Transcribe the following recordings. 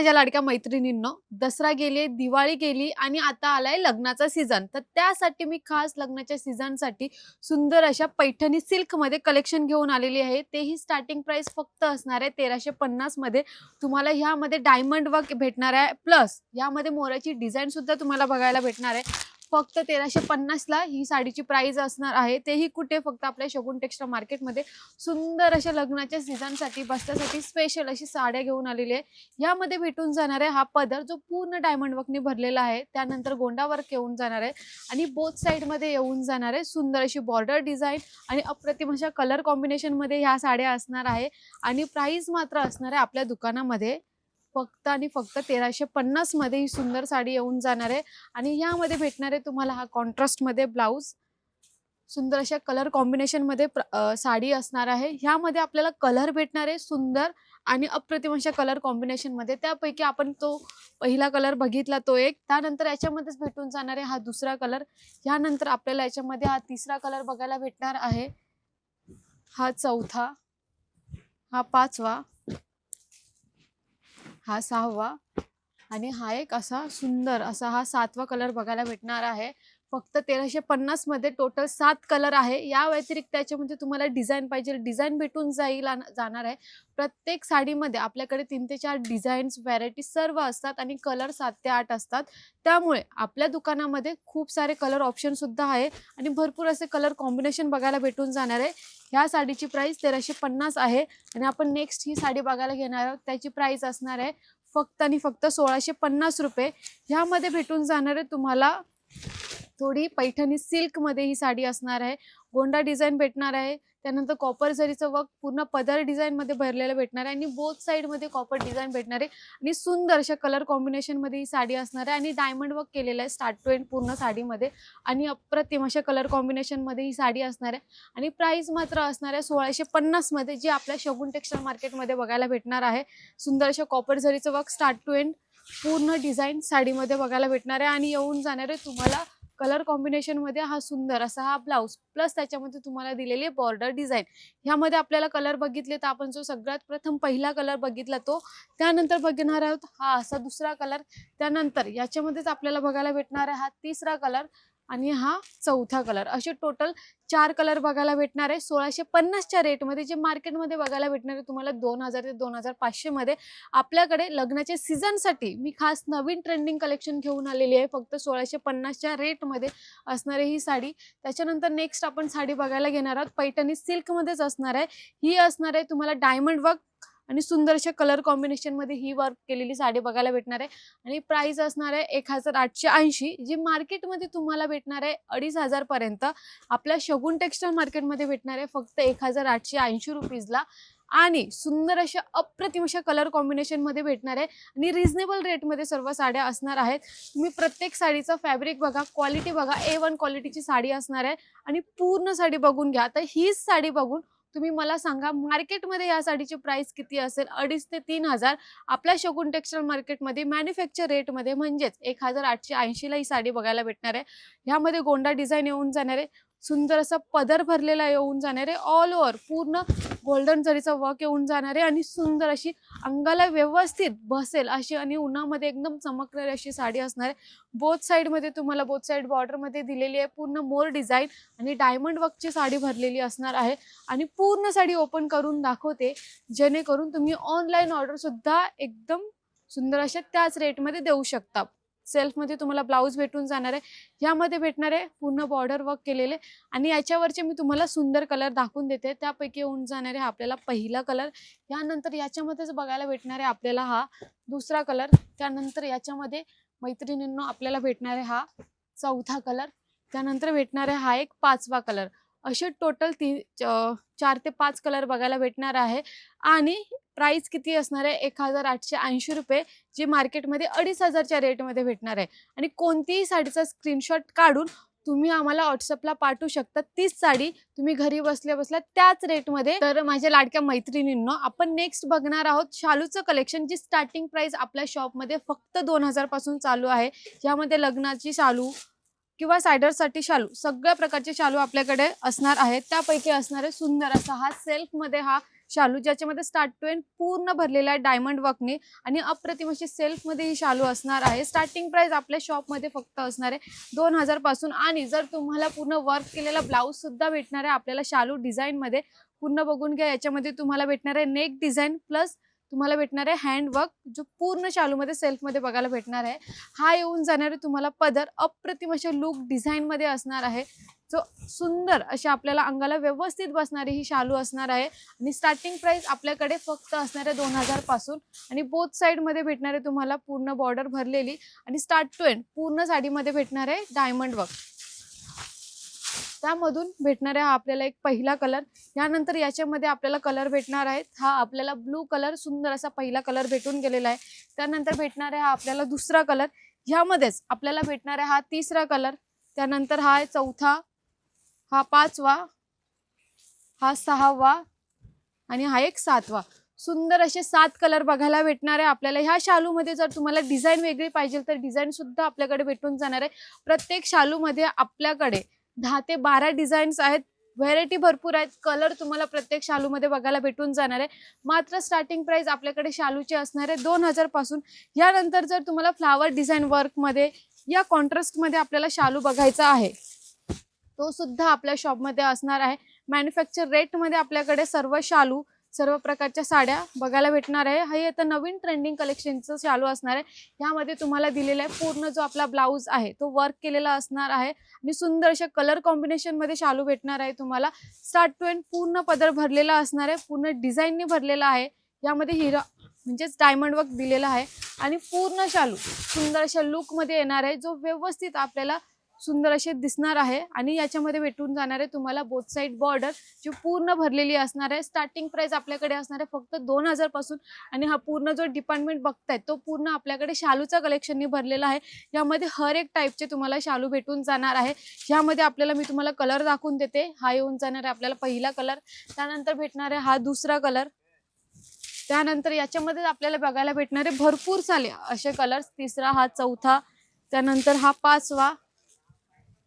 माझ्या लाडक्या मैत्रिणींनो दसरा गेली दिवाळी गेली आणि आता आलाय लग्नाचा सीझन तर त्यासाठी मी खास लग्नाच्या सीझनसाठी सुंदर अशा पैठणी सिल्कमध्ये कलेक्शन घेऊन आलेली आहे. तेही स्टार्टिंग प्राइस फक्त असणार आहे तेराशे पन्नासमध्ये. तुम्हाला ह्यामध्ये डायमंड वर्क भेटणार आहे. प्लस यामध्ये मोराची डिझाईन सुद्धा तुम्हाला बघायला भेटणार आहे. फक्त तेराशे पन्नासला ही साडीची प्राइस असणार आहे. तेही कुठे? फक्त आपल्या शगुन टेक्स्टाईल मार्केटमध्ये सुंदर अशा लग्नाच्या सीझनसाठी बसण्यासाठी स्पेशल अशी साड्या घेऊन आलेली आहे. यामध्ये भेटून जाणार आहे हा पदर जो पूर्ण डायमंड वर्कने भरलेला आहे. त्यानंतर गोंडा वर्क येऊन जाणार आहे. आणि बोथ साईडमध्ये येऊन जाणार आहे. सुंदर अशी बॉर्डर डिझाईन आणि अप्रतिम अशा कलर कॉम्बिनेशनमध्ये ह्या साड्या असणार आहे. आणि प्राईज मात्र असणार आहे आपल्या दुकानामध्ये. फक्त आणि फक्त तेराशे पन्नासमध्ये ही सुंदर साडी येऊन जाणार आहे. आणि यामध्ये भेटणार आहे तुम्हाला हा कॉन्ट्रास्टमध्ये ब्लाऊज सुंदर अशा कलर कॉम्बिनेशनमध्ये प्र- साडी असणार आहे. ह्यामध्ये आपल्याला कलर भेटणार आहे सुंदर आणि अप्रतिम अशा कलर कॉम्बिनेशनमध्ये. त्यापैकी आपण तो पहिला कलर बघितला तो एक. त्यानंतर याच्यामध्येच भेटून जाणार आहे हा दुसरा कलर ह्यानंतर आपल्याला याच्यामध्ये हा तिसरा कलर बघायला भेटणार आहे. हा चौथा. हा पाचवा. हा सहावा. आणि हा एक असा सुंदर असा हा सातवा कलर बघायला भेटणार आहे. फक्त तेराशे पन्नासमध्ये टोटल सात कलर आहे. या व्यतिरिक्त त्याच्यामध्ये तुम्हाला डिझाईन पाहिजे. डिझाईन भेटून जाईल आणि जाणार आहे. प्रत्येक साडीमध्ये आपल्याकडे तीन ते चार डिझाईन्स व्हॅरायटी सर्व असतात आणि कलर सात ते आठ असतात. त्यामुळे आपल्या दुकानामध्ये खूप सारे कलर ऑप्शन सुद्धा आहे आणि भरपूर असे कलर कॉम्बिनेशन बघायला भेटून जाणार आहे. ह्या साडीची प्राईस तेराशे पन्नास आहे आणि आपण नेक्स्ट ही साडी बघायला घेणार आहोत. त्याची प्राईस असणार आहे फक्त आणि फक्त सोळाशे पन्नास रुपये. ह्यामध्ये भेटून जाणार आहे तुम्हाला थोडी पैठणी सिल्कमध्ये ही साडी असणार आहे. गोंडा डिझाईन भेटणार आहे. त्यानंतर कॉपर झरीचं वर्क पूर्ण पदर डिझाईनमध्ये भरलेलं भेटणार आहे आणि बोथ साईडमध्ये कॉपर डिझाईन भेटणार आहे. आणि सुंदर अशा कलर कॉम्बिनेशनमध्ये ही साडी असणार आहे आणि डायमंड वर्क केलेलं आहे स्टार्ट टू एंड पूर्ण साडीमध्ये. आणि अप्रतिम अशा कलर कॉम्बिनेशनमध्ये ही साडी असणार आहे. आणि प्राइस मात्र असणार आहे सोळाशे पन्नासमध्ये जी आपल्या शगुन टेक्स्टाईल मार्केटमध्ये बघायला भेटणार आहे. सुंदर अशा कॉपर झरीचं वर्क स्टार्ट टू एंड पूर्ण डिझाईन साडीमध्ये बघायला भेटणार आहे. आणि येऊन जाणार आहे तुम्हाला कलर कॉम्बिनेशनमध्ये हा सुंदर असा हा ब्लाऊज प्लस त्याच्यामध्ये तुम्हाला दिलेली बॉर्डर डिझाईन. ह्यामध्ये आपल्याला कलर बघितले तर आपण जो सगळ्यात प्रथम पहिला कलर बघितला तो त्यानंतर बघणार आहोत हा असा दुसरा कलर त्यानंतर याच्यामध्येच आपल्याला बघायला भेटणार आहे हा तिसरा कलर आणि हा चौथा कलर असे टोटल चार कलर बघायला भेटणार आहे. सोळाशे पन्नासच्या रेटमध्ये जे मार्केटमध्ये बघायला भेटणार आहे तुम्हाला दोन हजार ते दोन हजार पाचशेमध्ये आपल्याकडे लग्नाच्या सीझनसाठी मी खास नवीन ट्रेंडिंग कलेक्शन घेऊन आलेली आहे. फक्त सोळाशे पन्नासच्या रेटमध्ये असणारी ही साडी. त्याच्यानंतर नेक्स्ट आपण साडी बघायला घेणार आहोत. पैठणी सिल्कमध्येच असणार आहे. ही असणार आहे तुम्हाला डायमंड वर्क आणि सुंदर अशा कलर कॉम्बिनेशनमध्ये ही वर्क केलेली साडी बघायला भेटणार आहे. आणि प्राईस असणार आहे एक हजार आठशे ऐंशी जी मार्केटमध्ये तुम्हाला भेटणार आहे अडीच हजारपर्यंत आपल्या शगुन टेक्स्टाईल मार्केटमध्ये भेटणार आहे फक्त एक हजार आठशे ऐंशी रुपीजला आणि सुंदर अशा अप्रतिम अशा कलर कॉम्बिनेशनमध्ये भेटणार आहे. आणि रिझनेबल रेटमध्ये सर्व साड्या असणार आहेत. तुम्ही प्रत्येक साडीचं फॅब्रिक बघा क्वालिटी बघा ए वन क्वालिटीची साडी असणार आहे. आणि पूर्ण साडी बघून घ्या. तर हीच साडी बघून तुम्ही मला सांगा मार्केटमध्ये या साडीची प्राइस किती असेल? अडीच ते तीन हजार आपल्या शगुन टेक्स्टाईल मार्केटमध्ये मॅन्युफॅक्चर रेटमध्ये म्हणजेच एक हजार आठशे ऐंशीला ही साडी बघायला भेटणार आहे. ह्यामध्ये गोंडा डिझाईन येऊन जाणार आहे. सुंदर असा पदर भरलेला येऊन जाणार. आहे ऑल ओव्हर पूर्ण गोल्डन जरीचा वर्क येऊन जाणार आहे आणि सुंदर अशी अंगाला व्यवस्थित बसेल अशी आणि उन्हामध्ये एकदम चमकणारी अशी साडी असणार आहे. बोथ साईडमध्ये तुम्हाला बोथ साईड बॉर्डरमध्ये दिलेली आहे पूर्ण मोर डिझाईन आणि डायमंड वर्कची साडी भरलेली असणार आहे. आणि पूर्ण साडी ओपन करून दाखवते जेणेकरून तुम्ही ऑनलाईन ऑर्डरसुद्धा एकदम सुंदर अशा त्याच रेटमध्ये देऊ शकता. सेल्फमध्ये तुम्हाला ब्लाऊज भेटून जाणार आहे. ह्यामध्ये भेटणार आहे पूर्ण बॉर्डर वर्क केलेले. आणि याच्यावरचे मी तुम्हाला सुंदर कलर दाखवून देते. त्यापैकी येऊन जाणार आहे आपल्याला पहिला कलर यानंतर याच्यामध्येच बघायला भेटणार आहे आपल्याला हा दुसरा कलर त्यानंतर याच्यामध्ये मैत्रिणींनो आपल्याला भेटणार आहे हा चौथा कलर त्यानंतर भेटणार आहे हा एक पाचवा कलर असे टोटल तीन चार ते पाच कलर बघायला भेटणार आहे. आणि प्राइस किती असणार आहे? एक हजार आठशे ऐंशी रुपये जी मार्केटमध्ये अडीच हजारच्या रेटमध्ये भेटणार आहे. आणि कोणतीही साडीचा स्क्रीनशॉट काढून तुम्ही आम्हाला व्हॉट्सअपला पाठवू शकता. तीच साडी तुम्ही घरी बसल्या बसल्या त्याच रेटमध्ये तर माझ्या लाडक्या मैत्रिणींनो आपण नेक्स्ट बघणार आहोत शालूचं कलेक्शन जी स्टार्टिंग प्राइस आपल्या शॉपमध्ये फक्त दोन हजारपासून चालू आहे. यामध्ये लग्नाची शालू किंवा सायडरसाठी शालू. सगळ्या प्रकारचे शालू आपल्याकडे असणार आहेत. त्यापैकी असणारे सुंदर असा हा सेल्फमध्ये हा शालू ज्याच्यामध्ये स्टार्ट टू एंड पूर्ण भरलेला आहे डायमंड वर्कने. आणि अप्रतिम अशी सेल्फमध्ये ही शालू असणार आहे. स्टार्टिंग प्राइस आपल्या शॉपमध्ये फक्त असणार आहे दोन हजारपासून आणि जर तुम्हाला पूर्ण वर्क केलेला ब्लाऊज सुद्धा भेटणार आहे आपल्याला शालू डिझाईनमध्ये पूर्ण बघून घ्या. याच्यामध्ये तुम्हाला भेटणार आहे नेक डिझाईन प्लस तुम्हाला भेटणार आहे हँडवर्क जो पूर्ण शालूमध्ये सेल्फमध्ये बघायला भेटणार आहे. हा येऊन जाणारे तुम्हाला पदर अप्रतिम अशा लुक डिझाईनमध्ये असणार आहे. जो सुंदर अशी आपल्याला अंगाला व्यवस्थित बसणारी ही शालू असणार आहे. आणि स्टार्टिंग प्राईस आपल्याकडे फक्त असणार आहे दोन हजारपासून आणि बोथ साईडमध्ये भेटणार आहे तुम्हाला पूर्ण बॉर्डर भरलेली. आणि स्टार्ट टू एंड पूर्ण साडीमध्ये भेटणार आहे डायमंड वर्क त्यामधून भेटणार आहे हा आपल्याला एक पहिला कलर यानंतर याच्यामध्ये आपल्याला कलर भेटणार आहेत. हा आपल्याला ब्लू कलर सुंदर असा पहिला कलर भेटून गेलेला आहे. त्यानंतर भेटणार आहे हा आपल्याला दुसरा कलर ह्यामध्येच आपल्याला भेटणार आहे हा तिसरा कलर त्यानंतर हा आहे चौथा हा पाचवा हा सहावा आणि हा एक सातवा. सुंदर असे सात कलर बघायला भेटणार आहे आपल्याला. ह्या शालूमध्ये जर तुम्हाला डिझाईन वेगळी पाहिजे तर डिझाईनसुद्धा आपल्याकडे भेटून जाणार आहे. प्रत्येक शालूमध्ये आपल्याकडे दहा ते बारा डिझाईन्स आहेत. व्हेरायटी भरपूर आहेत. कलर तुम्हाला प्रत्येक शालूमध्ये बघायला भेटून जाणार आहे. मात्र स्टार्टिंग प्राईस आपल्याकडे शालूची असणार आहे दोन हजारपासून यानंतर जर तुम्हाला फ्लावर डिझाईन वर्कमध्ये या कॉन्ट्रास्टमध्ये आपल्याला शालू बघायचा आहे तो सुद्धा आपल्या शॉपमध्ये असणार आहे. मॅन्युफॅक्चर रेटमध्ये आपल्याकडे सर्व शालू सर्व प्रकारच्या साड्या बघायला भेटणार आहे. हे आता नवीन ट्रेंडिंग कलेक्शनचं चालू असणार आहे. यामध्ये तुम्हाला दिलेला आहे पूर्ण जो आपला ब्लाऊज आहे तो वर्क केलेला असणार आहे. आणि सुंदर अशा कलर कॉम्बिनेशनमध्ये शालू भेटणार आहे तुम्हाला. स्टार्ट टू एंड पूर्ण पदर भरलेला असणार आहे. पूर्ण डिझाईनने भरलेला आहे. यामध्ये हिरा म्हणजेच डायमंड वर्क दिलेला आहे. आणि पूर्ण शालू सुंदर अशा लुकमध्ये येणार आहे जो व्यवस्थित आपल्याला सुंदर असे दिसणार आहे आणि याच्यामध्ये भेटून जाणार आहे तुम्हाला बोथ साईड बॉर्डर जी पूर्ण भरलेली असणार आहे. स्टार्टिंग प्राइस आपल्याकडे असणार आहे फक्त दोन हजारपासून आणि हा पूर्ण जो डिपार्टमेंट बघताय तो पूर्ण आपल्याकडे शालूचा कलेक्शननी भरलेला आहे. यामध्ये हर एक टाईपचे तुम्हाला शालू भेटून जाणार आहे. ह्यामध्ये आपल्याला मी तुम्हाला कलर दाखवून देते. हा येऊन जाणार आहे आपल्याला पहिला कलर त्यानंतर भेटणार आहे हा दुसरा कलर त्यानंतर याच्यामध्ये आपल्याला बघायला भेटणारे भरपूर साले असे कलर्स तिसरा हा चौथा. त्यानंतर हा पाचवा.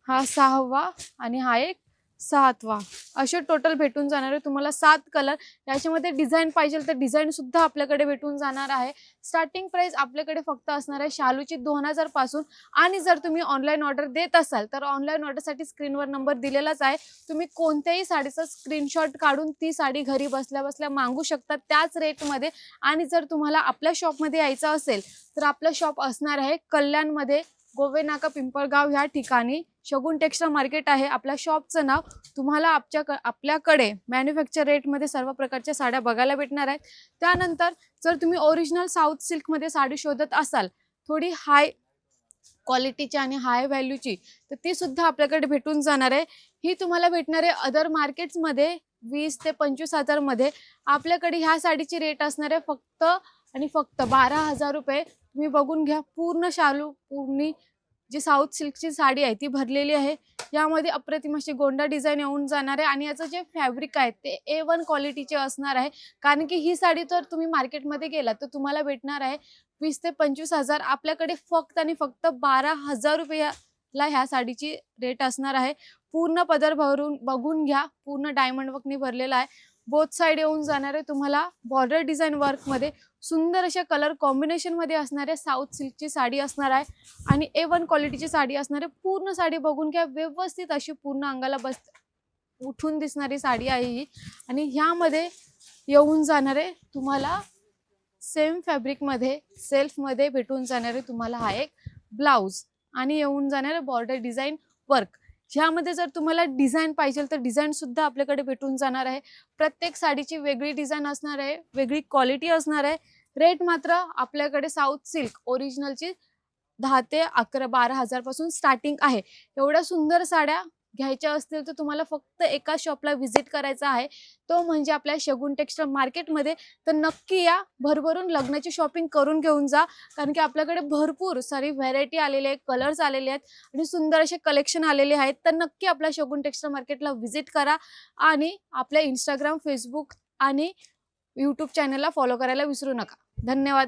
हा सहावा आणि हा एक सातवा. असे टोटल भेटून जाणार आहे तुम्हाला सात कलर याच्यामध्ये डिझाईन पाहिजे तर डिझाईनसुद्धा आपल्याकडे भेटून जाणार आहे. स्टार्टिंग प्राईस आपल्याकडे फक्त असणार आहे शालूची दोन हजारपासून आणि जर तुम्ही ऑनलाईन ऑर्डर देत असाल तर ऑनलाईन ऑर्डरसाठी स्क्रीनवर नंबर दिलेलाच आहे. तुम्ही कोणत्याही साडीचा स्क्रीनशॉट काढून ती साडी घरी बसल्या बसल्या मागू शकता त्याच रेटमध्ये आणि जर तुम्हाला आपल्या शॉपमध्ये यायचं असेल तर आपलं शॉप असणार आहे कल्याणमध्ये. गोवे नाका पिंपळगाव ह्या ठिकाणी शगुन टेक्स्टाईल मार्केट आहे. आपल्या शॉपचं नाव तुम्हाला आपच्या आपल्याकडे मॅन्युफॅक्चर रेटमध्ये सर्व प्रकारच्या साड्या बघायला भेटणार आहेत. त्यानंतर जर तुम्ही ओरिजिनल साऊथ सिल्कमध्ये साडी शोधत असाल थोडी हाय क्वालिटीची आणि हाय व्हॅल्यूची तर ती सुद्धा आपल्याकडे भेटून जाणार आहे. ही तुम्हाला भेटणार आहे अदर मार्केट्समध्ये वीस ते पंचवीस हजारमध्ये आपल्याकडे ह्या साडीची रेट असणार आहे फक्त आणि फक्त बारा हजार रुपये. तुम्ही बघून घ्या पूर्ण शालू पूर्ण जी साऊथ सिल्कची साडी आहे ती भरलेली आहे. यामध्ये अप्रतिम अशी गोंडा डिझाईन येऊन जाणार आहे आणि याचं जे फॅब्रिक आहे ते ए वन क्वालिटीचे असणार आहे. कारण की ही साडी तर तुम्ही मार्केटमध्ये गेलात तर तुम्हाला भेटणार आहे वीस ते पंचवीस हजार. आपल्याकडे फक्त आणि फक्त बारा हजार रुपयाला ह्या साडीची रेट असणार आहे. पूर्ण पदर भरून बघून घ्या. पूर्ण डायमंड वर्कने भरलेला आहे. बोथ साईड येऊन जाणार आहे. तुम्हाला बॉर्डर डिझाईन वर्कमध्ये सुंदर अशा कलर कॉम्बिनेशनमध्ये असणाऱ्या साऊथ सिल्कची साडी असणार आहे. आणि ए वन क्वालिटीची साडी असणार आहे. पूर्ण साडी बघून घ्या. व्यवस्थित अशी पूर्ण अंगाला बस उठून दिसणारी साडी आहे ही. आणि ह्यामध्ये येऊन जाणारे तुम्हाला सेम फॅब्रिकमध्ये सेल्फमध्ये भेटून जाणारे तुम्हाला हा एक ब्लाऊज आणि येऊन जाणारे बॉर्डर डिझाईन वर्क ह्यामध्ये जर तुम्हाला डिझाईन पाहिजे तर डिझाईन सुद्धा आपल्याकडे भेटून जाणार आहे. प्रत्येक साडीची वेगळी डिझाईन असणार आहे वेगळी क्वालिटी असणार आहे. रेट मात्र आपल्याकडे साऊथ सिल्क ओरिजिनलची दहा ते अकरा बारा हजारपासून स्टार्टिंग आहे. एवढ्या सुंदर साड्या घ्यायच्या असतील तर तुम्हाला फक्त एका शॉपला व्हिजिट करायचा आहे. तो म्हणजे आपल्या शगुन टेक्स्टाईल मार्केटमध्ये तर नक्की या. भरभरून लग्नाची शॉपिंग करून घेऊन जा. कारण की आपल्याकडे भरपूर सारी व्हरायटी आलेली आहे कलर्स आलेले आहेत आणि सुंदर असे कलेक्शन आलेले आहेत. तर नक्की आपल्या शगुन टेक्स्टाईल मार्केटला व्हिजिट करा आणि आपल्या इंस्टाग्राम फेसबुक आणि यूट्यूब चॅनलला फॉलो करायला विसरू नका. धन्यवाद.